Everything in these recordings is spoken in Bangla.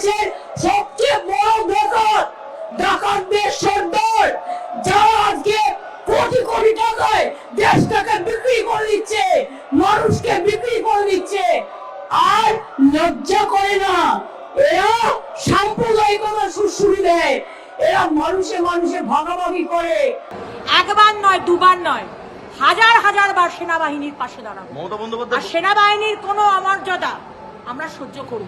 দেশের সবচেয়ে বড় ডাকাত ডাকাতদের সর্দার যারা আজকে কোটি কোটি টাকায় দেশটাকে বিক্রি করে দিচ্ছে মানুষকে বিক্রি করে দিচ্ছে। আর লজ্জা করে না এরা সাম্প্রদায়িকতা সুশ্রুতি দেয় এরা মানুষে মানুষে ভাগাভাগি করে। একবার নয় দুবার নয় হাজার হাজার বার সেনাবাহিনীর পাশে দাঁড়াবো। আর সেনাবাহিনীর কোনো অমর্যাদা আমরা সহ্য করব।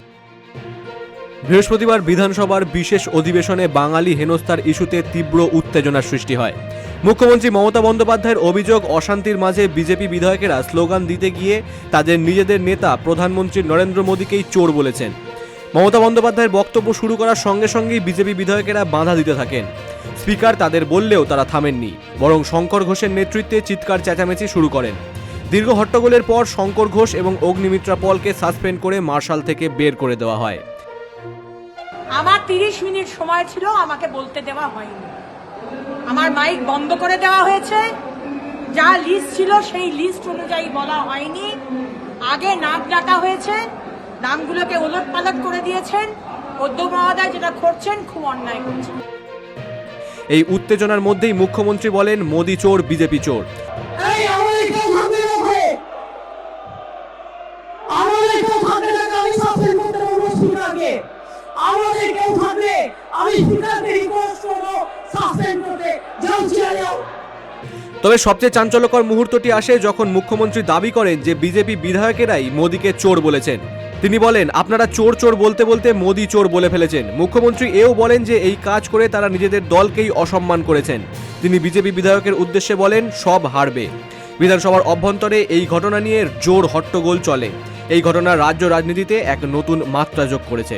বৃহস্পতিবার বিধানসভার বিশেষ অধিবেশনে বাঙালি হেনস্থার ইস্যুতে তীব্র উত্তেজনার সৃষ্টি হয়। মুখ্যমন্ত্রী মমতা বন্দ্যোপাধ্যায়ের অভিযোগ, অশান্তির মাঝে বিজেপি বিধায়কেরা স্লোগান দিতে গিয়ে তাদের নিজেদের নেতা প্রধানমন্ত্রী নরেন্দ্র মোদীকেই চোর বলেছেন। মমতা বন্দ্যোপাধ্যায়ের বক্তব্য শুরু করার সঙ্গে সঙ্গেই বিজেপি বিধায়কেরা বাধা দিতে থাকেন। স্পিকার তাদের বললেও তারা থামেননি, বরং শঙ্কর ঘোষের নেতৃত্বে চিৎকার চেঁচামেচি শুরু করেন। দীর্ঘ হট্টগোলের পর শঙ্কর ঘোষ এবং অগ্নিমিত্রা পলকে সাসপেন্ড করে মার্শাল থেকে বের করে দেওয়া হয়। আমার তিরিশ মিনিট সময় ছিল আমাকে বলতে দেওয়া হয়নি। আমার মাইক বন্ধ করে দেওয়া হয়েছে। যা লিস্ট ছিল সেই লিস্ট অনুযায়ী বলা হয়নি। আগে নাম ডাকা হয়েছে নামগুলোকে ওলট পালট করে দিয়েছেন। অধ্যক্ষ মহোদয় যেটা করছেন খুব অন্যায় করছেন। এই উত্তেজনার মধ্যেই মুখ্যমন্ত্রী বলেন মোদি চোর বিজেপি চোর এই আমাদের কেউ থাকবে না ঘরে আমাদের কেউ থাকবে না আমি সাসপেন্ড করতে পারব স্পিকারকে আমাদের কেউ থাকবে আমি রিকোয়েস্ট করব সাসপেন্ড করতে। তবে সবচেয়ে চাঞ্চল্যকর মুহূর্তটি আসে যখন মুখ্যমন্ত্রী দাবি করেন যে বিজেপি বিধায়কেরাই মোদীকে চোর বলেছেন। তিনি বলেন, আপনারা চোর চোর বলতে বলতে মোদি চোর বলে ফেলেছেন। মুখ্যমন্ত্রী এও বলেন যে এই কাজ করে তারা নিজেদের দলকেই অসম্মান করেছেন। তিনি বিজেপি বিধায়কের উদ্দেশ্যে বলেন, সব হারবে। বিধানসভার অভ্যন্তরে এই ঘটনা নিয়ে জোর হট্টগোল চলে। এই ঘটনা রাজ্য রাজনীতিতে এক নতুন মাত্রা যোগ করেছে।